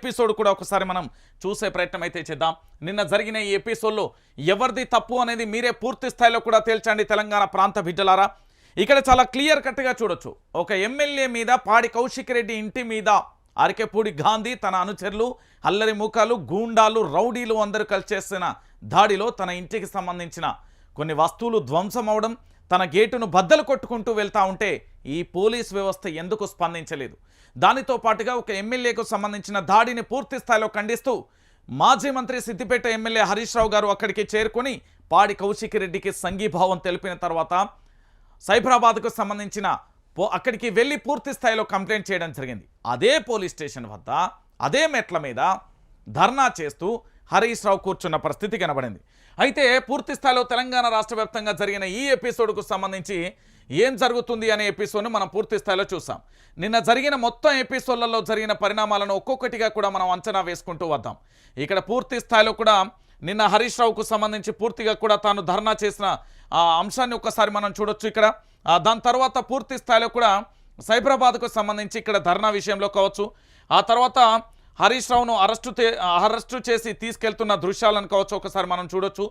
Episode కూడా ఒకసారి మనం చూసే ప్రయత్నం అయితే చేద్దాం. నిన్న జరిగిన ఈ ఎపిసోడ్లో ఎవరిది తప్పు అనేది మీరే పూర్తి స్థాయిలో కూడా తేల్చండి తెలంగాణ ప్రాంత బిడ్డలారా. ఇక్కడ చాలా క్లియర్ కట్గా చూడొచ్చు. ఒక ఎమ్మెల్యే మీద పాడి కౌశిక్ రెడ్డి ఇంటి మీద అరకెపూడి గాంధీ తన అనుచరులు అల్లరి ముఖాలు గూండాలు రౌడీలు అందరూ కలిసి చేసిన దాడిలో తన ఇంటికి సంబంధించిన కొన్ని వస్తువులు ధ్వంసం అవడం తన గేటును బద్దలు కొట్టుకుంటూ వెళ్తా ఉంటే ఈ పోలీస్ వ్యవస్థ ఎందుకు స్పందించలేదు? దానితో పాటుగా ఒక ఎమ్మెల్యేకు సంబంధించిన దాడిని పూర్తి స్థాయిలో ఖండిస్తూ మాజీ మంత్రి సిద్దిపేట ఎమ్మెల్యే హరీష్ రావు గారు అక్కడికి చేరుకొని పాడి కౌశిక్ రెడ్డికి సంఘీభావం తెలిపిన తర్వాత సైబరాబాద్కు సంబంధించిన పో అక్కడికి వెళ్ళి పూర్తి స్థాయిలో కంప్లైంట్ చేయడం జరిగింది. అదే పోలీస్ స్టేషన్ వద్ద అదే మెట్ల మీద ధర్నా చేస్తూ హరీష్ రావు కూర్చున్న పరిస్థితి కనబడింది. అయితే పూర్తి స్థాయిలో తెలంగాణ రాష్ట్ర వ్యాప్తంగా జరిగిన ఈ ఎపిసోడ్కు సంబంధించి ఏం జరుగుతుంది అనే ఎపిసోడ్ను మనం పూర్తి స్థాయిలో చూసాం. నిన్న జరిగిన మొత్తం ఎపిసోడ్లలో జరిగిన పరిణామాలను ఒక్కొక్కటిగా కూడా మనం అంచనా వేసుకుంటూ వద్దాం. ఇక్కడ పూర్తి స్థాయిలో కూడా నిన్న హరీష్ రావుకు సంబంధించి పూర్తిగా కూడా తాను ధర్నా చేసిన ఆ అంశాన్ని ఒక్కసారి మనం చూడొచ్చు ఇక్కడ. దాని తర్వాత పూర్తి స్థాయిలో కూడా సైబరాబాద్కు సంబంధించి ఇక్కడ ధర్నా విషయంలో కావచ్చు. ఆ తర్వాత హరీష్ రావును అరెస్టు అరెస్టు చేసి తీసుకెళ్తున్న దృశ్యాలను కావచ్చు ఒకసారి మనం చూడొచ్చు.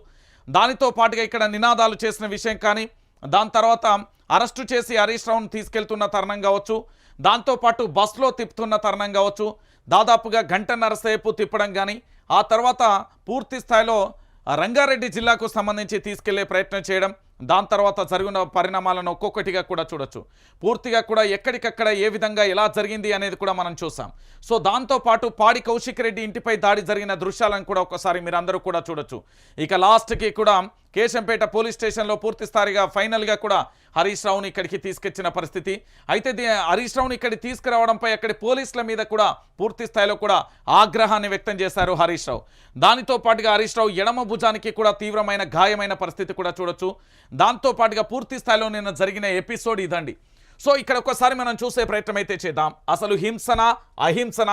దానితో పాటుగా ఇక్కడ నినాదాలు చేసిన విషయం కానీ దాని తర్వాత అరెస్టు చేసి హరీష్ రావును తీసుకెళ్తున్న తరుణం కావచ్చు దాంతోపాటు బస్సులో తిప్పుతున్న తరుణం కావచ్చు దాదాపుగా గంట నరసేపు తిప్పడం కానీ ఆ తర్వాత పూర్తి స్థాయిలో రంగారెడ్డి జిల్లాకు సంబంధించి తీసుకెళ్ళే ప్రయత్నం చేయడం దాని తర్వాత జరిగిన పరిణామాలను ఒక్కొక్కటిగా కూడా చూడొచ్చు. పూర్తిగా కూడా ఎక్కడికక్కడ ఏ విధంగా ఎలా జరిగింది అనేది కూడా మనం చూసాం. సో దాంతోపాటు పాడి కౌశిక్ రెడ్డి ఇంటిపై దాడి జరిగిన దృశ్యాలను కూడా ఒకసారి మీరందరూ కూడా చూడొచ్చు. ఇక లాస్ట్కి కూడా కేశంపేట పోలీస్ స్టేషన్లో పూర్తి స్థాయిగా ఫైనల్గా కూడా హరీష్ రావుని ఇక్కడికి తీసుకొచ్చిన పరిస్థితి. అయితే హరీష్ రావుని ఇక్కడికి తీసుకురావడంపై అక్కడి పోలీసుల మీద కూడా పూర్తి స్థాయిలో కూడా ఆగ్రహాన్ని వ్యక్తం చేశారు హరీష్ రావు. దానితో పాటుగా హరీష్ రావు ఎడమ భుజానికి కూడా తీవ్రమైన గాయమైన పరిస్థితి కూడా చూడొచ్చు. దాంతో పాటుగా పూర్తి స్థాయిలో నిన్న జరిగిన ఎపిసోడ్ ఇదండి. సో ఇక్కడ ఒకసారి మనం చూసే ప్రయత్నం అయితే చేద్దాం. అసలు హింసన అహింసన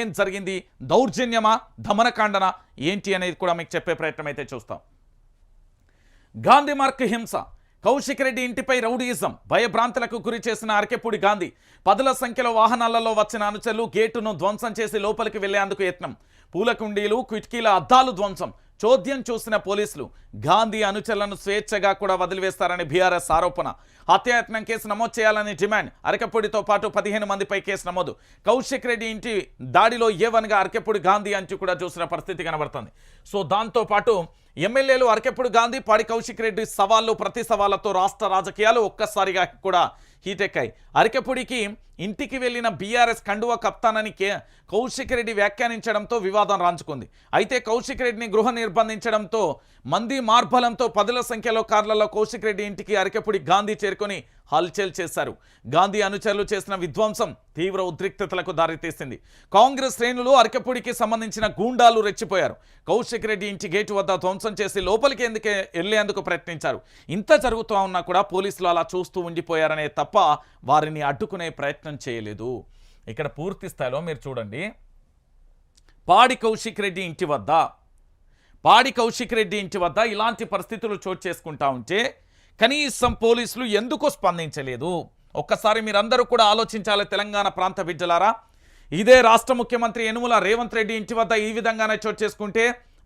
ఏం జరిగింది దౌర్జన్యమా దమనకాండన ఏంటి అనేది కూడా మీకు చెప్పే ప్రయత్నం అయితే చూస్తాం. గాంధీ మార్క్ హింస. కౌశిక్ రెడ్డి ఇంటిపై రౌడీయిజం. భయభ్రాంతులకు గురి చేసిన అరకెపూడి గాంధీ పదుల సంఖ్యలో వాహనాలలో వచ్చిన అనుచరులు గేటును ధ్వంసం చేసి లోపలికి వెళ్ళేందుకు యత్నం. పూల కుండీలు కిటికీల అద్దాలు ధ్వంసం. చోద్యం చూసిన పోలీసులు గాంధీ అనుచరులను స్వేచ్ఛగా కూడా వదిలివేస్తారని బీఆర్ఎస్ ఆరోపణ. హత్యాయత్నం కేసు నమోదు చేయాలని డిమాండ్. అరకెపూడితో పాటు పదిహేను మందిపై కేసు నమోదు. కౌశిక్ రెడ్డి ఇంటి దాడిలో ఏవనగా అరకెపూడి గాంధీ అంటూ కూడా చూసిన పరిస్థితి కనబడుతుంది. సో దాంతో పాటు ఎమ్మెల్యేలు అరకెప్పుడు గాంధీ పాడి కౌశిక్ రెడ్డి సవాళ్ళు ప్రతి సవాళ్ళతో రాష్ట్ర రాజకీయాలు ఒక్కసారిగా కూడా హీటెక్కాయి. అరకెపుడికి ఇంటికి వెళ్ళిన బీఆర్ఎస్ కండువా కప్తానని కే కౌశిక్ రెడ్డి వ్యాఖ్యానించడంతో వివాదం రాంచుకుంది. అయితే కౌశిక్ రెడ్డిని గృహ నిర్బంధించడంతో మంది మార్బలంతో పదుల సంఖ్యలో కార్లలో కౌశిక్ రెడ్డి ఇంటికి అరకెపుడి గాంధీ చేరుకొని హల్చల్ చేశారు. గాంధీ అనుచరులు చేసిన విధ్వంసం తీవ్ర ఉద్రిక్తతలకు దారితీసింది. కాంగ్రెస్ శ్రేణులు అరకపూడికి సంబంధించిన గూండాలు రెచ్చిపోయారు. కౌశిక్ రెడ్డి ఇంటి గేటు వద్ద ధ్వంసం చేసి లోపలికి ఎందుకే వెళ్ళేందుకు ప్రయత్నించారు? ఇంత జరుగుతూ ఉన్నా కూడా పోలీసులు అలా చూస్తూ ఉండిపోయారనే తప్ప వారిని అడ్డుకునే ప్రయత్నం చేయలేదు. ఇక్కడ పూర్తి స్థాయిలో మీరు చూడండి. పాడి కౌశిక్ రెడ్డి ఇంటి వద్ద పాడి కౌశిక్ రెడ్డి ఇంటి వద్ద ఇలాంటి పరిస్థితులు చోటు చేసుకుంటా ఉంటే కనీసం పోలీసులు ఎందుకు స్పందించలేదు. ఒక్కసారి మీరందరూ కూడా ఆలోచించాలి తెలంగాణ ప్రాంత బిడ్డలారా. ఇదే రాష్ట్ర ముఖ్యమంత్రి యనుమల రేవంత్ రెడ్డి ఇంటి వద్ద ఈ విధంగానే చోటు చేసుకుంటే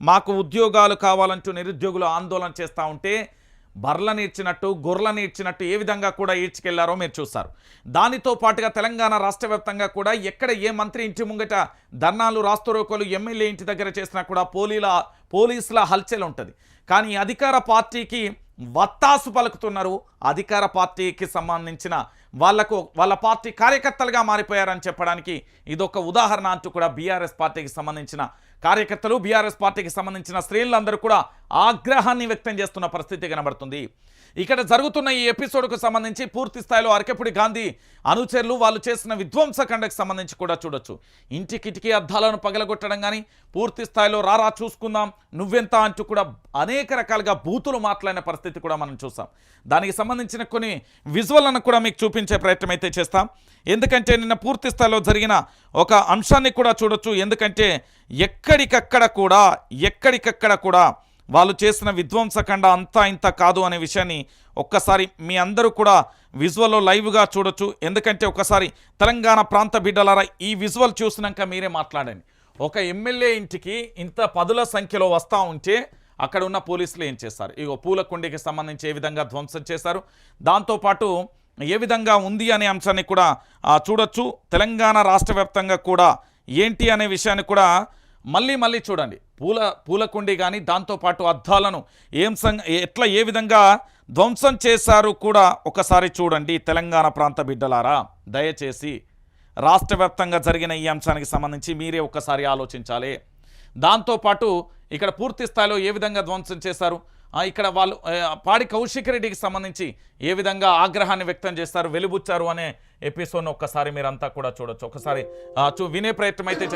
మాకు ఉద్యోగాలు కావాలంటూ నిరుద్యోగులు ఆందోళన చేస్తూ ఉంటే బర్లని ఇచ్చినట్టు గొర్రెలని ఇచ్చినట్టు ఏ విధంగా కూడా ఈడ్చుకెళ్ళారో మీరు చూస్తారు. దానితో పాటుగా తెలంగాణ రాష్ట్ర వ్యాప్తంగా కూడా ఎక్కడ ఏ మంత్రి ఇంటి ముంగట ధర్నాలు రాస్తరోకోలు ఎమ్మెల్యే ఇంటి దగ్గర చేసినా కూడా పోలీల పోలీసుల హల్చల్ ఉంటుంది. కానీ అధికార పార్టీకి వత్తాసు పలుకుతున్నారు. అధికార పార్టీకి సంబంధించిన వాళ్ళకు వాళ్ళ పార్టీ కార్యకర్తలుగా మారిపోయారని చెప్పడానికి ఇదొక ఉదాహరణ అంటూ కూడా బీఆర్ఎస్ పార్టీకి సంబంధించిన కార్యకర్తలు బీఆర్ఎస్ పార్టీకి సంబంధించిన స్త్రీలందరూ కూడా ఆగ్రహాన్ని వ్యక్తం చేస్తున్న పరిస్థితి కనబడుతుంది. ఇక్కడ జరుగుతున్న ఈ ఎపిసోడ్కు సంబంధించి పూర్తి స్థాయిలో అరకెపుడి గాంధీ అనుచరులు వాళ్ళు చేసిన విధ్వంసకండకు సంబంధించి కూడా చూడొచ్చు. ఇంటి కిటికీ అద్దాలను పగలగొట్టడం కానీ పూర్తి స్థాయిలో రారా చూసుకుందాం నువ్వెంత అంటూ కూడా అనేక రకాలుగా బూతులు మాట్లాడిన పరిస్థితి కూడా మనం చూసాం. దానికి సంబంధించిన కొన్ని విజువల్లను కూడా మీకు చూపించే ప్రయత్నం అయితే చేస్తాం. ఎందుకంటే నిన్న పూర్తి స్థాయిలో జరిగిన ఒక అంశాన్ని కూడా చూడొచ్చు. ఎందుకంటే ఎక్కడికక్కడ కూడా ఎక్కడికక్కడ కూడా వాళ్ళు చేసిన విధ్వంసకండ అంతా ఇంత కాదు అనే విషయాన్ని ఒక్కసారి మీ అందరూ కూడా విజువల్లో లైవ్గా చూడొచ్చు. ఎందుకంటే ఒకసారి తెలంగాణ ప్రాంత బిడ్డలారా ఈ విజువల్ చూసినాక మీరే మాట్లాడండి. ఒక ఎమ్మెల్యే ఇంటికి ఇంత పదుల సంఖ్యలో వస్తూ ఉంటే అక్కడ ఉన్న పోలీసులు ఏం చేస్తారు? ఇగో పూలకుండికి సంబంధించి ఏ విధంగా ధ్వంసం చేశారు? దాంతోపాటు ఏ విధంగా ఉంది అనే అంశాన్ని కూడా చూడొచ్చు. తెలంగాణ రాష్ట్ర కూడా ఏంటి అనే విషయాన్ని కూడా మళ్ళీ మళ్ళీ చూడండి. పూల పూలకుండి కానీ దాంతోపాటు అద్దాలను ఏం సంగ ఎట్లా ఏ విధంగా ధ్వంసం చేశారు కూడా ఒకసారి చూడండి తెలంగాణ ప్రాంత బిడ్డలారా. దయచేసి రాష్ట్ర జరిగిన ఈ అంశానికి సంబంధించి మీరే ఒక్కసారి ఆలోచించాలి. దాంతోపాటు ఇక్కడ పూర్తి స్థాయిలో ఏ విధంగా ధ్వంసం చేశారు? ఇక్కడ వాళ్ళు పాడి కౌశిక్ రెడ్డికి సంబంధించి ఏ విధంగా ఆగ్రహాన్ని వ్యక్తం చేస్తారు వెలుబుచ్చారు అనే ఎపిసోడ్ను ఒక్కసారి మీరంతా కూడా చూడొచ్చు. ఒకసారి చూ వినే ప్రయత్నం అయితే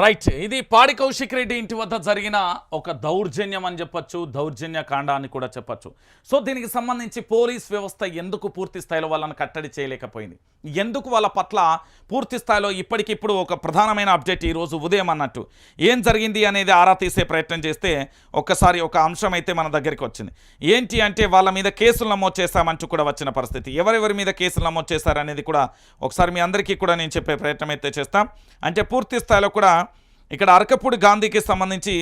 రైట్. ఇది పాడి కౌశిక్ రెడ్డి ఇంటి వద్ద జరిగిన ఒక దౌర్జన్యం అని చెప్పొచ్చు దౌర్జన్య కాండ అని కూడా చెప్పొచ్చు. సో దీనికి సంబంధించి పోలీస్ వ్యవస్థ ఎందుకు పూర్తి స్థాయిలో వాళ్ళని కట్టడి చేయలేకపోయింది? ఎందుకు వాళ్ళ పట్ల పూర్తి స్థాయిలో ఇప్పటికిప్పుడు ఒక ప్రధానమైన అప్డేట్ ఈరోజు ఉదయం అన్నట్టు? ఏం జరిగింది అనేది ఆరా తీసే ప్రయత్నం చేస్తే ఒక్కసారి ఒక అంశం అయితే మన దగ్గరికి వచ్చింది. ఏంటి అంటే వాళ్ళ మీద కేసులు నమోదు చేశామంటూ కూడా వచ్చిన పరిస్థితి. ఎవరెవరి మీద కేసులు నమోదు చేశారనేది కూడా ఒకసారి మీ అందరికీ కూడా నేను చెప్పే ప్రయత్నం అయితే చేస్తాం. అంటే పూర్తి స్థాయిలో కూడా ఇక్కడ అరకపూడి గాంధీకి సంబంధించి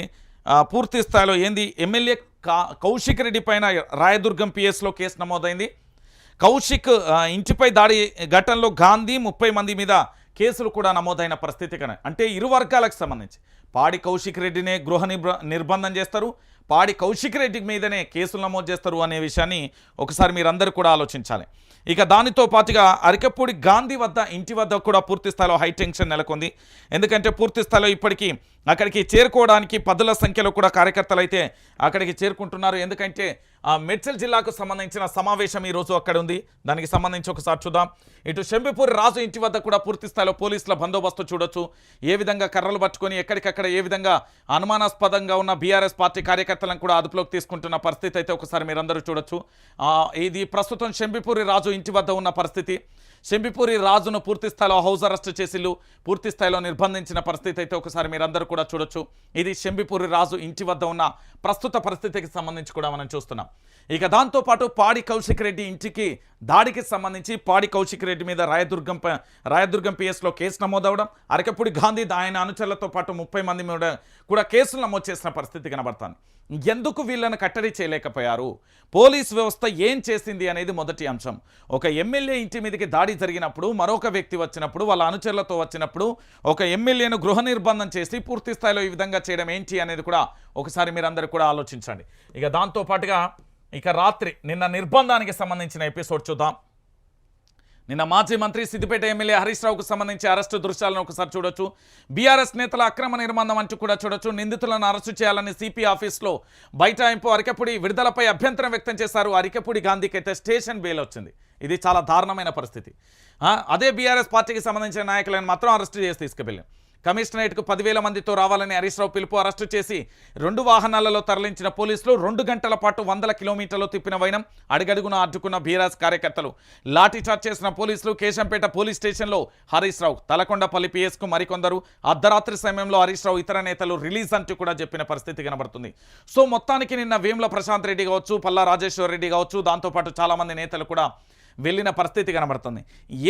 పూర్తి స్థాయిలో ఏంది? ఎమ్మెల్యే కా కౌశిక్ రెడ్డి పైన రాయదుర్గం పిఎస్లో కేసు నమోదైంది. కౌశిక్ ఇంటిపై దాడి ఘటనలో గాంధీ ముప్పై మంది మీద కేసులు కూడా నమోదైన పరిస్థితి కన అంటే ఇరు వర్గాలకు సంబంధించి. పాడి కౌశిక్ రెడ్డినే గృహ నిర్బంధం చేస్తారు. పాడి కౌశిక్ రెడ్డి మీదనే కేసులు నమోదు చేస్తారు అనే విషయాన్ని ఒకసారి మీరందరూ కూడా ఆలోచించాలి. ఇక దానితో పాటుగా అరికపూడి గాంధీ వద్ద ఇంటి వద్ద కూడా పూర్తి స్థాయిలో హై టెన్షన్ నెలకొంది. ఎందుకంటే పూర్తి స్థాయిలో ఇప్పటికీ అక్కడికి చేరుకోవడానికి పదుల సంఖ్యలో కూడా కార్యకర్తలు అయితే అక్కడికి చేరుకుంటున్నారు. ఎందుకంటే ఆ మెడ్చల్ జిల్లాకు సంబంధించిన సమావేశం ఈరోజు అక్కడ ఉంది. దానికి సంబంధించి ఒకసారి చూద్దాం. ఇటు శంభిపూరి రాజు ఇంటి వద్ద కూడా పూర్తి స్థాయిలో పోలీసుల బందోబస్తు చూడొచ్చు. ఏ విధంగా కర్రలు పట్టుకొని ఎక్కడికక్కడ ఏ విధంగా అనుమానాస్పదంగా ఉన్న బీఆర్ఎస్ పార్టీ కార్యకర్తలను కూడా అదుపులోకి తీసుకుంటున్న పరిస్థితి అయితే ఒకసారి మీరందరూ చూడొచ్చు. ఇది ప్రస్తుతం శంభిపూరి రాజు ఇంటి వద్ద ఉన్న పరిస్థితి. శంబిపూరి రాజును పూర్తిస్థాయిలో హౌస్ అరెస్ట్ చేసిల్లు. పూర్తి స్థాయిలో నిర్బంధించిన పరిస్థితి అయితే ఒకసారి మీరందరూ కూడా చూడొచ్చు. ఇది శంబిపూరి రాజు ఇంటి వద్ద ఉన్న ప్రస్తుత పరిస్థితికి సంబంధించి కూడా మనం చూస్తున్నాం. ఇక దాంతోపాటు పాడి కౌశిక్ రెడ్డి ఇంటికి దాడికి సంబంధించి పాడి కౌశిక్ రెడ్డి మీద రాయదుర్గం రాయదుర్గం పిఎస్లో కేసు నమోదవడం అరకపూడి గాంధీ ఆయన అనుచరులతో పాటు ముప్పై మంది మీద కూడా కేసులు నమోదు చేసిన పరిస్థితి కనబడుతుంది. ఎందుకు వీళ్ళని కట్టడి చేయలేకపోయారు? పోలీస్ వ్యవస్థ ఏం చేసింది అనేది మొదటి అంశం. ఒక ఎమ్మెల్యే ఇంటి మీదకి దాడి జరిగినప్పుడు మరొక వ్యక్తి వచ్చినప్పుడు వాళ్ళ అనుచరులతో వచ్చినప్పుడు ఒక ఎమ్మెల్యేను గృహ నిర్బంధం చేసి పూర్తి స్థాయిలో ఈ విధంగా చేయడం ఏంటి అనేది కూడా ఒకసారి మీరందరూ కూడా ఆలోచించండి. ఇక దాంతో పాటుగా ఇక రాత్రి నిన్న నిర్బంధానికి సంబంధించిన ఎపిసోడ్ చూద్దాం. నిన్న మాజీ మంత్రి సిద్దిపేట ఎమ్మెల్యే హరీష్ రావుకు సంబంధించి అరెస్టు దృశ్యాలను ఒకసారి చూడొచ్చు. బీఆర్ఎస్ నేతల అక్రమ నిర్బంధం అంటూ కూడా చూడొచ్చు. నిందితులను అరెస్టు చేయాలని సిపి ఆఫీస్లో బైఠాయింపు అరికపూడి విడుదలపై అభ్యంతరం వ్యక్తం చేశారు. అరికపూడి గాంధీకి అయితే స్టేషన్ బెయిల్ వచ్చింది. ఇది చాలా దారుణమైన పరిస్థితి. అదే బీఆర్ఎస్ పార్టీకి సంబంధించిన నాయకులను మాత్రం అరెస్టు చేసి తీసుకువెళ్ళాం. కమిషనరేట్కు పదివేల మందితో రావాలని హరీష్ రావు పిలుపు అరెస్టు చేసి రెండు వాహనాలలో తరలించిన పోలీసులు రెండు గంటల పాటు వందల కిలోమీటర్లు తిప్పిన వైనం అడుగడుగున అడ్డుకున్న బీరాజ్ కార్యకర్తలు. లాఠీచార్జ్ చేసిన పోలీసులు కేశంపేట పోలీస్ స్టేషన్లో హరీశ్రావు తలకొండపల్లి పిఎస్కు మరికొందరు. అర్ధరాత్రి సమయంలో హరీష్ రావు ఇతర నేతలు రిలీజ్ అంటూ కూడా చెప్పిన పరిస్థితి కనబడుతుంది. సో మొత్తానికి నిన్న వేముల ప్రశాంత్ రెడ్డి కావచ్చు పల్లా రాజేశ్వర్ రెడ్డి కావచ్చు దాంతోపాటు చాలామంది నేతలు కూడా వెళ్ళిన పరిస్థితి కనబడుతుంది.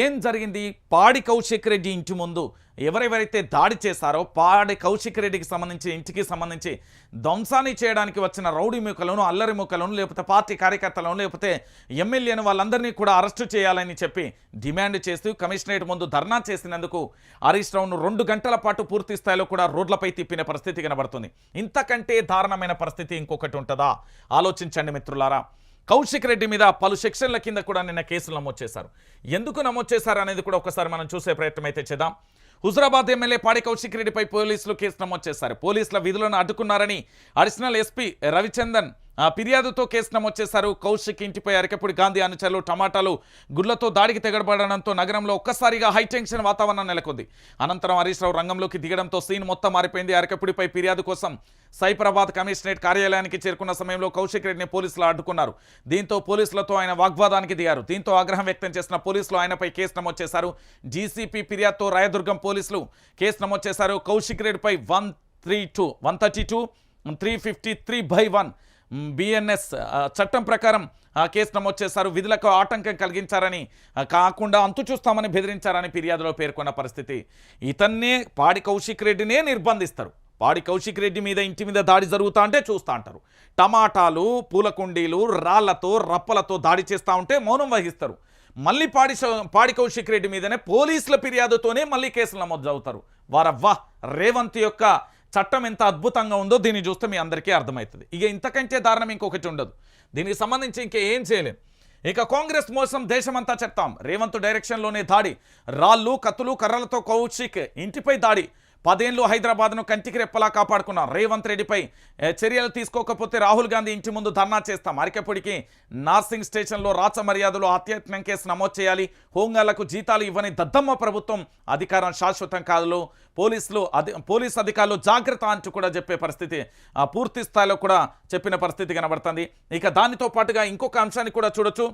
ఏం జరిగింది? పాడి కౌశిక్ రెడ్డి ఇంటి ముందు ఎవరెవరైతే దాడి చేశారో పాడి కౌశిక్ రెడ్డికి సంబంధించి ఇంటికి సంబంధించి ధ్వంసాన్ని చేయడానికి వచ్చిన రౌడీ మూకలను అల్లరి మూకలను లేకపోతే పార్టీ కార్యకర్తలను లేకపోతే ఎమ్మెల్యేను వాళ్ళందరినీ కూడా అరెస్టు చేయాలని చెప్పి డిమాండ్ చేస్తూ కమిషనరేట్ ముందు ధర్నా చేసినందుకు హరీష్ రావును రెండు గంటల పాటు పూర్తి స్థాయిలో కూడా రోడ్లపై తిప్పిన పరిస్థితి కనబడుతుంది. ఇంతకంటే దారుణమైన పరిస్థితి ఇంకొకటి ఉంటుందా? ఆలోచించండి మిత్రులారా. కౌశిక్ రెడ్డి మీద పలు సెక్షన్ల కింద కూడా నిన్న కేసులు నమోదు చేశారు. ఎందుకు నమోదు చేశారు అనేది కూడా ఒకసారి మనం చూసే ప్రయత్నం అయితే చేద్దాం. హుజరాబాద్ ఎమ్మెల్యే పాడి కౌశిక్ రెడ్డిపై పోలీసులు కేసు నమోదు చేశారు. పోలీసుల విధులను అడ్డుకున్నారని అడిషనల్ ఎస్పీ రవిచందన్ ఫిర్యాదుతో కేసు నమోదు చేశారు కౌశిక్ ఇంటిపై అరకెప్పుడు గాంధీ అనుచరులు టమాటాలు గుళ్ళతో దాడికి తెగడబడడంతో నగరంలో ఒక్కసారిగా హైటెన్షన్ వాతావరణం నెలకొంది. అనంతరం హరీష్ రావు రంగంలోకి దిగడంతో సీన్ మొత్తం మారిపోయింది. అరకెప్పుడిపై ఫిర్యాదు కోసం సైబరాబాద్ కమిషనరేట్ కార్యాలయానికి చేరుకున్న సమయంలో కౌశిక్ రెడ్డిని పోలీసులు అడ్డుకున్నారు. దీంతో పోలీసులతో ఆయన వాగ్వాదానికి దిగారు. దీంతో ఆగ్రహం వ్యక్తం చేసిన పోలీసులు ఆయనపై కేసు నమోదు చేశారు జీసీపీ ఫిర్యాదుతో రాయదుర్గం పోలీసులు కేసు నమోదు చేశారు కౌశిక్ రెడ్డిపై one three two one thirty two three fifty three by one BNS చట్టం ప్రకారం ఆ, కేసు నమోదు చేశారు. విధులకు ఆటంకం కలిగించారని కాకుండా అంతు చూస్తామని బెదిరించారని ఫిర్యాదులో పేర్కొన్న పరిస్థితి. ఇతన్నే పాడి కౌశిక్ రెడ్డినే నిర్బంధిస్తారు. పాడి కౌశిక్ రెడ్డి మీద ఇంటి మీద దాడి జరుగుతా అంటే చూస్తూ అంటారు. టమాటాలు పూల కుండీలు రాళ్ళతో రప్పలతో దాడి చేస్తూ ఉంటే మౌనం వహిస్తారు. మళ్ళీ పాడి పాడి కౌశిక్ రెడ్డి మీదనే పోలీసుల ఫిర్యాదుతోనే మళ్ళీ కేసులు నమోదు అవుతారు వారవ్వా రేవంత్ యొక్క చట్టం ఎంత అద్భుతంగా ఉందో దీన్ని చూస్తే మీ అందరికీ అర్థమవుతుంది. ఇక ఇంతకంటే దారుణం ఇంకొకటి ఉండదు. దీనికి సంబంధించి ఇంకేం చేయలేం. ఇక కాంగ్రెస్ మోసం దేశమంతా చెప్తాం. రేవంత్ డైరెక్షన్లోనే దాడి. రాళ్ళు కత్తులు కర్రలతో కౌశిక్ ఇంటిపై దాడి. పదేళ్ళు హైదరాబాద్ను కంటికి రెప్పలా కాపాడుకున్నాం రేవంత్ రెడ్డిపై చర్యలు తీసుకోకపోతే రాహుల్ గాంధీ ఇంటి ముందు ధర్నా చేస్తాం. అరికెపుడికి నార్సింగ్ స్టేషన్లో రాచ మర్యాదలు హత్యాయత్నం కేసు నమోదు చేయాలి. హోంగాళ్ళకు జీతాలు ఇవ్వని దద్దమ్మ ప్రభుత్వం అధికారం శాశ్వతం కాదు. పోలీసులు అధి పోలీస్ అధికారులు జాగ్రత్త అంటూ కూడా చెప్పే పరిస్థితి ఆ, పూర్తి స్థాయిలో కూడా చెప్పిన పరిస్థితి కనబడుతుంది. ఇక దానితో పాటుగా ఇంకొక అంశాన్ని కూడా చూడొచ్చు.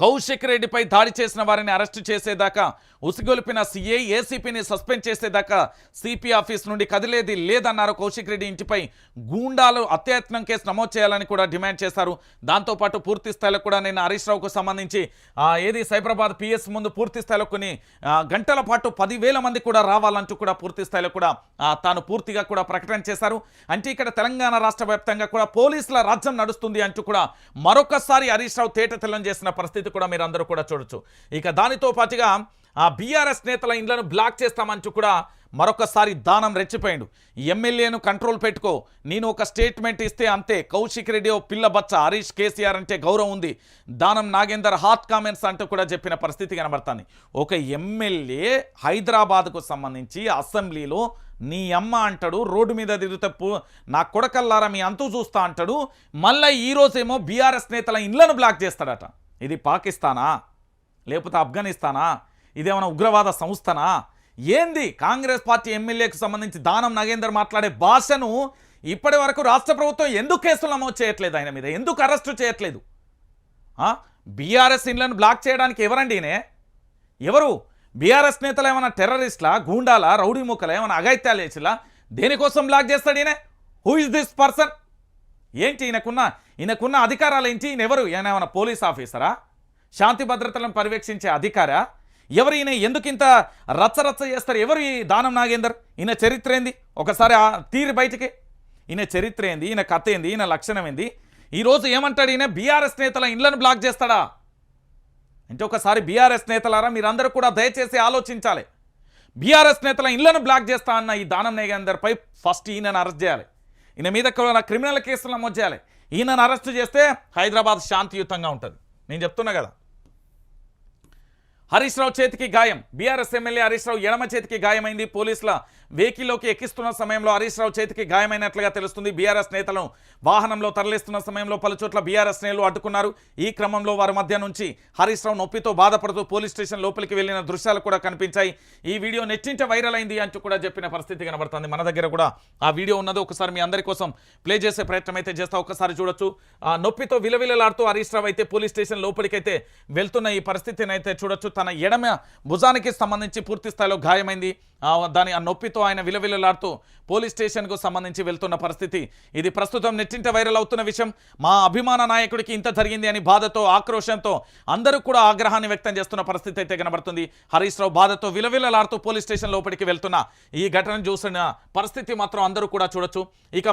కౌశిక్ రెడ్డిపై దాడి చేసిన వారిని అరెస్టు చేసేదాకా ఉసిగొలిపిన సీఐ ఏసీపీని సస్పెండ్ చేసేదాకా సిపి ఆఫీస్ నుండి కదిలేది లేదన్నారు కౌశిక్ రెడ్డి ఇంటిపై గూండాలు అత్యయత్నం కేసు నమోదు చేయాలని కూడా డిమాండ్ చేశారు. దాంతోపాటు పూర్తి స్థాయిలో కూడా నిన్న హరీష్ రావుకు సంబంధించి ఏది సైబరాబాద్ పిఎస్ ముందు పూర్తి స్థాయిలో కొన్ని గంటల పాటు పదివేల మంది కూడా రావాలంటూ కూడా పూర్తి స్థాయిలో కూడా తాను పూర్తిగా కూడా ప్రకటన చేశారు. అంటే ఇక్కడ తెలంగాణ రాష్ట్ర వ్యాప్తంగా కూడా పోలీసుల రాజ్యం నడుస్తుంది అంటూ కూడా మరొకసారి హరీష్ రావు తేట తెల్లం చేసిన పరిస్థితి కూడా మీరు అందరూ కూడా చూడొచ్చు. ఇక దానితో పాటుగా ఆ బీఆర్ఎస్ నేతల ఇండ్లను బ్లాక్ చేస్తామంటూ కూడా మరొకసారి దానం రెచ్చిపోయాడు. ఎమ్మెల్యేను కంట్రోల్ పెట్టుకో నేను ఒక స్టేట్మెంట్ ఇస్తే అంతే. కౌశిక్ రెడ్డి ఓ పిల్ల బచ్చ హరీష్ కేసీఆర్ అంటే గౌరవం ఉంది. దానం నాగేందర్ హాట్ కామెంట్స్ అంటూ కూడా చెప్పిన పరిస్థితి కనబడుతుంది. ఒక ఎమ్మెల్యే హైదరాబాద్కు సంబంధించి అసెంబ్లీలో నీ అమ్మ అంటాడు రోడ్డు మీద తిరుగుతప్పు నా కొడకల్లారా మీ అంతు చూస్తా అంటాడు. మళ్ళీ ఈరోజేమో బీఆర్ఎస్ నేతల ఇండ్లను బ్లాక్ చేస్తాడట. ఇది పాకిస్తానా? లేకపోతే ఆఫ్ఘనిస్తానా? ఇదేమైనా ఉగ్రవాద సంస్థనా? ఏంది? కాంగ్రెస్ పార్టీ ఎమ్మెల్యేకు సంబంధించి దానం నగేందర్ మాట్లాడే భాషను ఇప్పటి వరకు రాష్ట్ర ప్రభుత్వం ఎందుకు కేసులు నమోదు చేయట్లేదు ఆయన మీద? ఎందుకు అరెస్టు చేయట్లేదు? బీఆర్ఎస్ ఇండ్లను బ్లాక్ చేయడానికి ఎవరండి ఎవరు? బీఆర్ఎస్ నేతలు ఏమైనా టెర్రరిస్ట్లా గూండాలా రౌడీ ముక్కలా ఏమైనా అగైత్యాలు వేసిలా దేనికోసం బ్లాక్ చేస్తాడు ఈయన? హూ ఇస్ దిస్ పర్సన్ ఏంటి ఈయనకున్న ఈయనకున్న అధికారాలు ఏంటి ఈయన ఎవరు? ఈయన ఏమైనా పోలీస్ ఆఫీసరా? శాంతి భద్రతలను పర్యవేక్షించే అధికారా? ఎవరు ఈయన? ఎందుకు ఇంత రచ్చరచ్చ చేస్తారు? ఎవరు ఈ దానం నాగేందర్? ఈయన చరిత్ర ఏంది? ఒకసారి ఆ తీరి బయటికి. ఈయన చరిత్ర ఏంది? ఈయన కథ ఏంది? ఈయన లక్షణం ఏంది? ఈరోజు ఏమంటాడు ఈయన? బీఆర్ఎస్ నేతల ఇండ్లను బ్లాక్ చేస్తాడా? అంటే ఒకసారి బీఆర్ఎస్ నేతలారా మీరందరూ కూడా దయచేసి ఆలోచించాలి. బీఆర్ఎస్ నేతల ఇళ్ళను బ్లాక్ చేస్తా అన్న ఈ దానం నేగందర్పై ఫస్ట్ ఈయనను అరెస్ట్ చేయాలి. ఈయన మీద క్రిమినల్ కేసులు నమోదు చేయాలి. ఈయనను అరెస్ట్ చేస్తే హైదరాబాద్ శాంతియుతంగా ఉంటుంది. నేను చెప్తున్నా కదా. హరీష్ రావు చేతికి గాయం. బీఆర్ఎస్ ఎమ్మెల్యే హరీష్ రావు ఎడమ చేతికి గాయమైంది. పోలీసుల వెహికల్లోకి ఎక్కిస్తున్న సమయంలో హరీష్ రావు చేతికి గాయమైనట్లుగా తెలుస్తుంది. బీఆర్ఎస్ నేతలను వాహనంలో తరలిస్తున్న సమయంలో పలుచోట్ల బీఆర్ఎస్ నేతలు అడ్డుకున్నారు. ఈ క్రమంలో వారి మధ్య నుంచి హరీష్ రావు నొప్పితో బాధపడుతూ పోలీస్ స్టేషన్ లోపలికి వెళ్ళిన దృశ్యాలు కూడా కనిపించాయి. ఈ వీడియో నెట్టింట వైరల్ అయింది అంటూ కూడా చెప్పిన పరిస్థితి కనబడుతుంది. మన దగ్గర కూడా ఆ వీడియో ఉన్నది. ఒకసారి మీ అందరి కోసం ప్లే చేసే ప్రయత్నం అయితే చేస్తా ఒకసారి చూడొచ్చు. ఆ నొప్పితో విలవిలలాడుతూ హరీష్ రావు అయితే పోలీస్ స్టేషన్ లోపలికైతే వెళ్తున్న ఈ పరిస్థితిని అయితే చూడొచ్చు. తన ఎడమ భుజానికి సంబంధించి పూర్తి స్థాయిలో గాయమైంది. దాని ఆ నొప్పితో ఆయన విలవిలలాడుతూ పోలీస్ స్టేషన్కు సంబంధించి వెళ్తున్న పరిస్థితి. ఇది ప్రస్తుతం నెట్టింట వైరల్ అవుతున్న విషయం. మా అభిమాన నాయకుడికి ఇంత జరిగింది అని బాధతో ఆక్రోషంతో అందరూ కూడా ఆగ్రహాన్ని వ్యక్తం చేస్తున్న పరిస్థితి అయితే కనబడుతుంది. హరీష్ రావు బాధతో విలవిలలాడుతూ పోలీస్ స్టేషన్ లోపలికి వెళ్తున్న ఈ ఘటన చూసిన పరిస్థితి మాత్రం అందరూ కూడా చూడొచ్చు. ఇక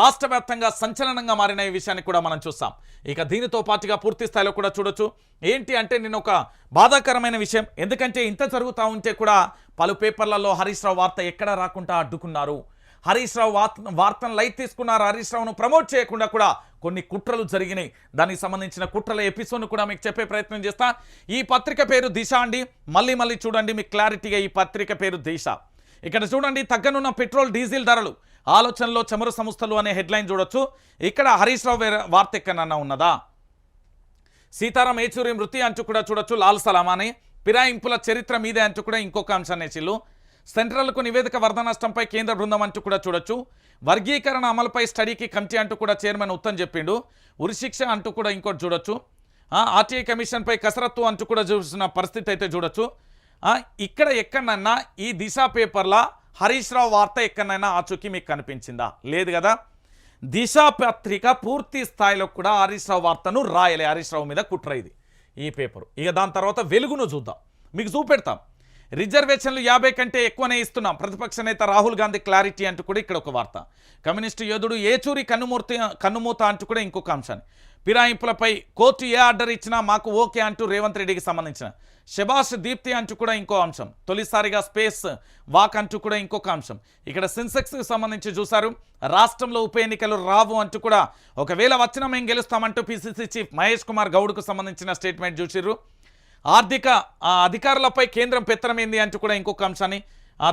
రాష్ట్ర వ్యాప్తంగా సంచలనంగా మారిన ఈ విషయాన్ని కూడా మనం చూస్తాం. ఇక దీనితో పాటుగా పూర్తి స్థాయిలో కూడా చూడొచ్చు. ఏంటి అంటే నేను ఒక బాధాకరమైన విషయం. ఎందుకంటే ఇంత జరుగుతూ ఉంటే కూడా పలు పేపర్లలో హరీష్ రావు వార్త ఎక్కడ రాకుండా అడ్డుకున్నారు. హరీష్ రావు వార్త వార్తను లైట్ తీసుకున్నారు. హరీష్ రావును ప్రమోట్ చేయకుండా కూడా కొన్ని కుట్రలు జరిగినాయి. దానికి సంబంధించిన కుట్రల ఎపిసోడ్ను కూడా మీకు చెప్పే ప్రయత్నం చేస్తా. ఈ పత్రిక పేరు దిశ అండి. మళ్ళీ మళ్ళీ చూడండి మీకు క్లారిటీగా ఈ పత్రిక పేరు దిశ. ఇక్కడ చూడండి తగ్గనున్న పెట్రోల్ డీజిల్ ధరలు. ఆలోచనలో చమురు సంస్థలు అనే హెడ్లైన్ చూడొచ్చు. ఇక్కడ హరీష్ రావు వేరే వార్త ఎక్కడన్నా ఉన్నదా? సీతారాం ఏచూరి మృతి అంటూ కూడా చూడొచ్చు. లాల్ సలామాని పిరాయింపుల చరిత్ర మీదే అంటూ కూడా ఇంకొక అంశాన్ని చిల్లు సెంట్రల్కు నివేదిక వరద నష్టంపై కేంద్ర బృందం అంటూ కూడా చూడొచ్చు. వర్గీకరణ అమలుపై స్టడీకి కమిటీ అంటూ కూడా చైర్మన్ ఉత్తమ్ చెప్పిండు. ఉరిశిక్ష అంటూ కూడా ఇంకోటి చూడొచ్చు. ఆర్టీఐ కమిషన్పై కసరత్తు అంటూ కూడా చూసిన పరిస్థితి అయితే చూడొచ్చు. ఇక్కడ ఎక్కడన్నా ఈ దిశ పేపర్ల హరీష్ రావు వార్త ఎక్కడైనా ఆచూకీ మీకు కనిపించిందా? లేదు కదా? దిశ పత్రిక పూర్తి స్థాయిలో కూడా హరీష్ రావు వార్తను రాయలే. హరీష్ రావు మీద కుట్ర ఇది ఈ పేపరు. ఇక దాని తర్వాత వెలుగును చూద్దాం. మీకు చూపెడతాం. రిజర్వేషన్లు యాభై కంటే ఎక్కువనే ఇస్తున్నాం. ప్రతిపక్ష నేత రాహుల్ గాంధీ క్లారిటీ అంటూ కూడా ఇక్కడ ఒక వార్త. కమ్యూనిస్టు యోధుడు ఏచూరి కన్నుమూర్తి కన్నుమూత అంటూ కూడా ఇంకొక అంశాన్ని. ఫిరాయింపులపై కోర్టు ఏ ఆర్డర్ ఇచ్చినా మాకు ఓకే అంటూ రేవంత్ రెడ్డికి సంబంధించిన శబాష్ దీప్తి అంటూ కూడా ఇంకో అంశం. తొలిసారిగా స్పేస్ వాక్ అంటూ కూడా ఇంకొక అంశం. ఇక్కడ సెన్సెక్స్కి సంబంధించి చూశారు. రాష్ట్రంలో ఉప ఎన్నికలు రావు అంటూ కూడా ఒకవేళ వచ్చినా మేము గెలుస్తామంటూ పిసిసి చీఫ్ మహేష్ కుమార్ గౌడ్కు సంబంధించిన స్టేట్మెంట్ చూసిర్రు. ఆర్థిక ఆ, అధికారులపై కేంద్రం పెత్తనమైంది అంటూ కూడా ఇంకొక అంశాన్ని.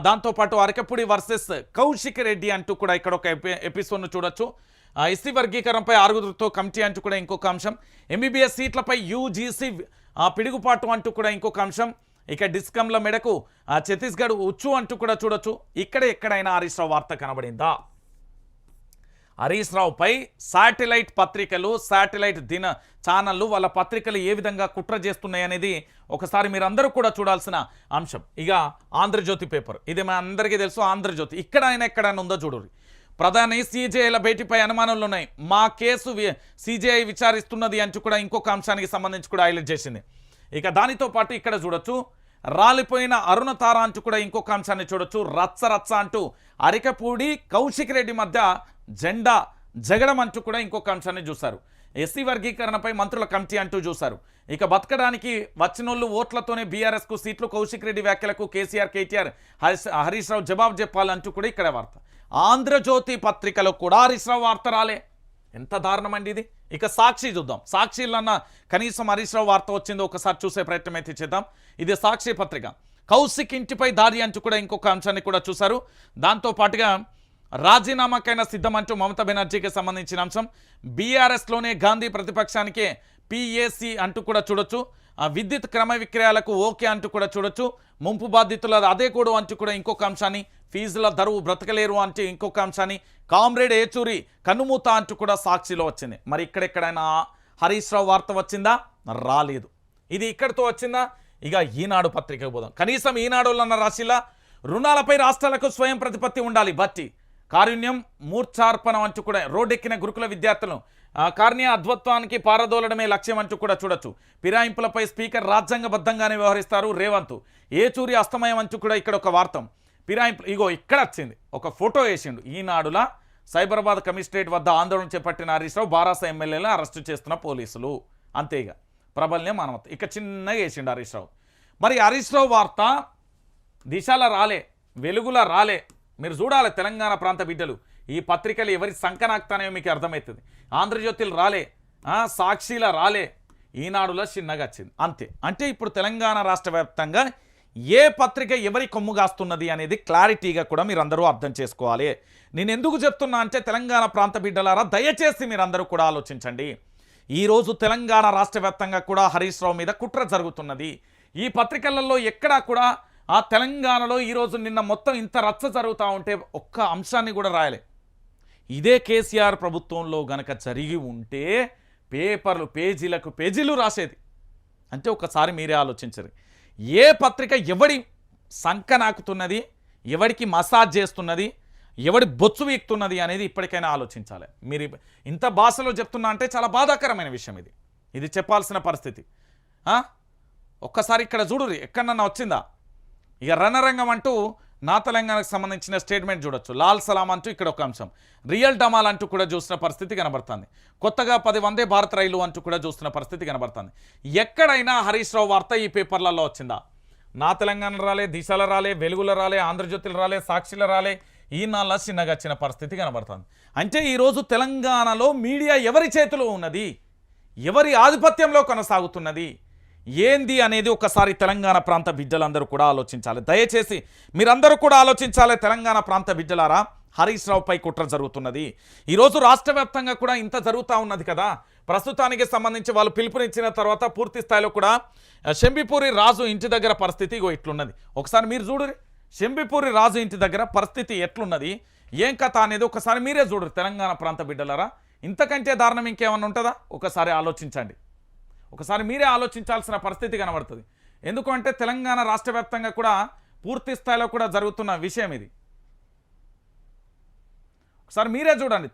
దాంతోపాటు అరకపూడి వర్సెస్ కౌశిక్ రెడ్డి అంటూ కూడా ఇక్కడ ఒక ఎపిసోడ్ను చూడొచ్చు. ఎస్సీ వర్గీకరణపై ఆరుగురితో కమిటీ అంటూ కూడా ఇంకొక అంశం. ఎంబీబీఎస్ సీట్లపై యూజీసీ ఆ, పిడుగుపాటు అంటూ కూడా ఇంకొక అంశం. ఇక డిస్కంల మెడకు ఆ, ఛత్తీస్గఢ్ ఉచ్చు అంటూ కూడా చూడొచ్చు. ఇక్కడ ఎక్కడైనా హరీష్ రావు వార్త కనబడిందా? హరీష్ రావుపై శాటిలైట్ పత్రికలు శాటిలైట్ దిన ఛానళ్ళు వాళ్ళ పత్రికలు ఏ విధంగా కుట్ర చేస్తున్నాయి అనేది ఒకసారి మీరందరూ కూడా చూడాల్సిన అంశం. ఇక ఆంధ్రజ్యోతి పేపర్. ఇది మా అందరికీ తెలుసు ఆంధ్రజ్యోతి. ఇక్కడ ఆయన ఎక్కడైనా ఉందో చూడరు ప్రధాని సీజేఐల భేటీపై అనుమానంలో ఉన్నాయి మా కేసు సీజేఐ విచారిస్తున్నది అంటూ కూడా ఇంకొక అంశానికి సంబంధించి కూడా హైలైట్ చేసింది. ఇక దానితో పాటు ఇక్కడ చూడొచ్చు రాలిపోయిన అరుణ తార అంటూ కూడా ఇంకొక అంశాన్ని చూడొచ్చు. రచ్చ రచ్చ అంటూ అరికపూడి కౌశిక్ రెడ్డి మధ్య జెండా జగడం అంటూ కూడా ఇంకొక అంశాన్ని చూశారు. ఎస్సీ వర్గీకరణపై మంత్రుల కమిటీ అంటూ చూశారు. ఇక బతకడానికి వచ్చినోళ్ళు ఓట్లతోనే బీఆర్ఎస్కు సీట్లు కౌశిక్ రెడ్డి వ్యాఖ్యలకు కేసీఆర్ కేటీఆర్ హరీష్ హరీష్ రావు జవాబు చెప్పాలంటూ కూడా ఇక్కడ వార్త. ఆంధ్రజ్యోతి పత్రికలో కూడా హరీష్ వార్త రాలే. ఎంత దారుణం అండి ఇది? ఇక సాక్షి చూద్దాం. సాక్షిలన్న కనీసం హరీశ్రావు వార్త వచ్చిందో ఒకసారి చూసే ప్రయత్నం అయితే చేద్దాం. ఇది సాక్షి పత్రిక. కౌశిక్ ఇంటిపై దాడి అంటూ కూడా ఇంకొక అంశాన్ని కూడా చూశారు. దాంతో పాటుగా రాజీనామాకైనా సిద్ధమంటూ మమతా బెనర్జీకి సంబంధించిన అంశం. బీఆర్ఎస్లోనే గాంధీ ప్రతిపక్షానికే పిఏసి అంటూ కూడా చూడొచ్చు. విద్యుత్ క్రమ విక్రయాలకు ఓకే అంటూ కూడా చూడొచ్చు. ముంపు బాధితుల అదే కూడా అంటూ కూడా ఇంకొక అంశాన్ని ఫీజుల ధరువు బ్రతకలేరు అంటే ఇంకొక అంశాన్ని కామ్రేడ్ ఏచూరి కన్నుమూత అంటూ కూడా సాక్షిలో వచ్చింది. మరి ఇక్కడెక్కడైనా హరీష్ రావు వార్త వచ్చిందా? రాలేదు. ఇది ఇక్కడితో వచ్చిందా? ఇక ఈనాడు పత్రికకు పోదాం. కనీసం ఈనాడులో రాశిలా రుణాలపై రాష్ట్రాలకు స్వయం ప్రతిపత్తి ఉండాలి. బట్టి కారుణ్యం మూర్ఛార్పణం అంటూ కూడా రోడ్డెక్కిన గురుకుల విద్యార్థులను కార్నియా కార్ణీయ అద్వత్వానికి పారదోలడమే లక్ష్యం అంటూ కూడా చూడొచ్చు. ఫిరాయింపులపై స్పీకర్ రాజ్యాంగబద్ధంగానే వ్యవహరిస్తారు రేవంత్. ఏచూరి అస్తమయం అంటూ కూడా ఇక్కడ ఒక వార్తం. ఫిరాయింపులు ఇగో ఇక్కడ వచ్చింది. ఒక ఫోటో వేసిండు. ఈనాడులా సైబరాబాద్ కమిషనరేట్ వద్ద ఆందోళన చేపట్టిన హరీష్ రావు బారాస ఎమ్మెల్యేలను అరెస్టు చేస్తున్న పోలీసులు. అంతేగా. ప్రబల్యం మానవత ఇక చిన్నగా వేసిండు హరీష్ రావు. మరి హరీష్ రావు వార్త దిశల రాలే వెలుగుల రాలే. మీరు చూడాలి తెలంగాణ ప్రాంత బిడ్డలు. ఈ పత్రికలు ఎవరి సంకనాక్తానో మీకు అర్థమవుతుంది. ఆంధ్రజ్యోతిలు రాలే. సాక్షిల రాలే. ఈనాడులో చిన్నగా వచ్చింది. అంతే. అంటే ఇప్పుడు తెలంగాణ రాష్ట్ర వ్యాప్తంగా ఏ పత్రిక ఎవరి కొమ్ము కాస్తున్నది అనేది క్లారిటీగా కూడా మీరందరూ అర్థం చేసుకోవాలి. నేను ఎందుకు చెప్తున్నా అంటే తెలంగాణ ప్రాంత బిడ్డలారా దయచేసి మీరందరూ కూడా ఆలోచించండి. ఈరోజు తెలంగాణ రాష్ట్ర కూడా హరీష్ రావు మీద కుట్ర జరుగుతున్నది. ఈ పత్రికలలో ఎక్కడా కూడా ఆ తెలంగాణలో ఈరోజు నిన్న మొత్తం ఇంత రచ్చ జరుగుతూ ఉంటే ఒక్క అంశాన్ని కూడా రాయలే. ఇదే కేసీఆర్ ప్రభుత్వంలో గనక జరిగి ఉంటే పేపర్లు పేజీలకు పేజీలు రాసేది. అంటే ఒకసారి మీరే ఆలోచించరు. ఏ పత్రిక ఎవడి సంక నాకుతున్నది ఎవడికి మసాజ్ చేస్తున్నది ఎవడి బొచ్చు వీక్తున్నది అనేది ఇప్పటికైనా ఆలోచించాలి. మీరు ఇంత భాషలో చెప్తున్నా అంటే చాలా బాధాకరమైన విషయం ఇది. ఇది చెప్పాల్సిన పరిస్థితి. ఒక్కసారి ఇక్కడ చూడు ఎక్కడన్నా వచ్చిందా ఇక రణరంగం అంటూ నా తెలంగాణకు సంబంధించిన స్టేట్మెంట్ చూడొచ్చు. లాల్ సలాం అంటూ ఇక్కడ ఒక అంశం. రియల్ డమాల్ అంటూ కూడా చూసిన పరిస్థితి కనబడుతుంది. కొత్తగా పది వందే భారత్ రైలు అంటూ కూడా చూస్తున్న పరిస్థితి కనబడుతుంది. ఎక్కడైనా హరీష్ రావు వార్త ఈ పేపర్లలో వచ్చిందా? నా తెలంగాణ రాలే దిశల రాలే వెలుగుల రాలే ఆంధ్రజ్యోతిలో రాలే సాక్షిలో రాలే ఈ నాళ్ళ చిన్నగా వచ్చిన పరిస్థితి కనబడుతుంది. అంటే ఈరోజు తెలంగాణలో మీడియా ఎవరి చేతిలో ఉన్నది? ఎవరి ఆధిపత్యంలో కొనసాగుతున్నది? ఏంది అనేది ఒకసారి తెలంగాణ ప్రాంత బిడ్డలందరూ కూడా ఆలోచించాలి. దయచేసి మీరందరూ కూడా ఆలోచించాలి తెలంగాణ ప్రాంత బిడ్డలారా. హరీష్ రావుపై కుట్ర జరుగుతున్నది. ఈరోజు రాష్ట్ర వ్యాప్తంగా కూడా ఇంత జరుగుతూ ఉన్నది కదా. ప్రస్తుతానికి సంబంధించి వాళ్ళు పిలుపునిచ్చిన తర్వాత పూర్తి స్థాయిలో కూడా శంబిపూరి రాజు ఇంటి దగ్గర పరిస్థితి ఇగో ఇట్లున్నది. ఒకసారి మీరు చూడరు శంబిపూరి రాజు ఇంటి దగ్గర పరిస్థితి ఎట్లున్నది? ఏం కథ అనేది ఒకసారి మీరే చూడరు తెలంగాణ ప్రాంత బిడ్డలారా. ఇంతకంటే దారుణం ఇంకేమన్నా ఉంటుందా? ఒకసారి ఆలోచించండి. ఒకసారి మీరే ఆలోచించాల్సిన పరిస్థితి కనబడుతుంది. ఎందుకంటే తెలంగాణ రాష్ట్ర వ్యాప్తంగా కూడా పూర్తి స్థాయిలో కూడా జరుగుతున్న విషయం ఇది. ఒకసారి మీరే చూడండి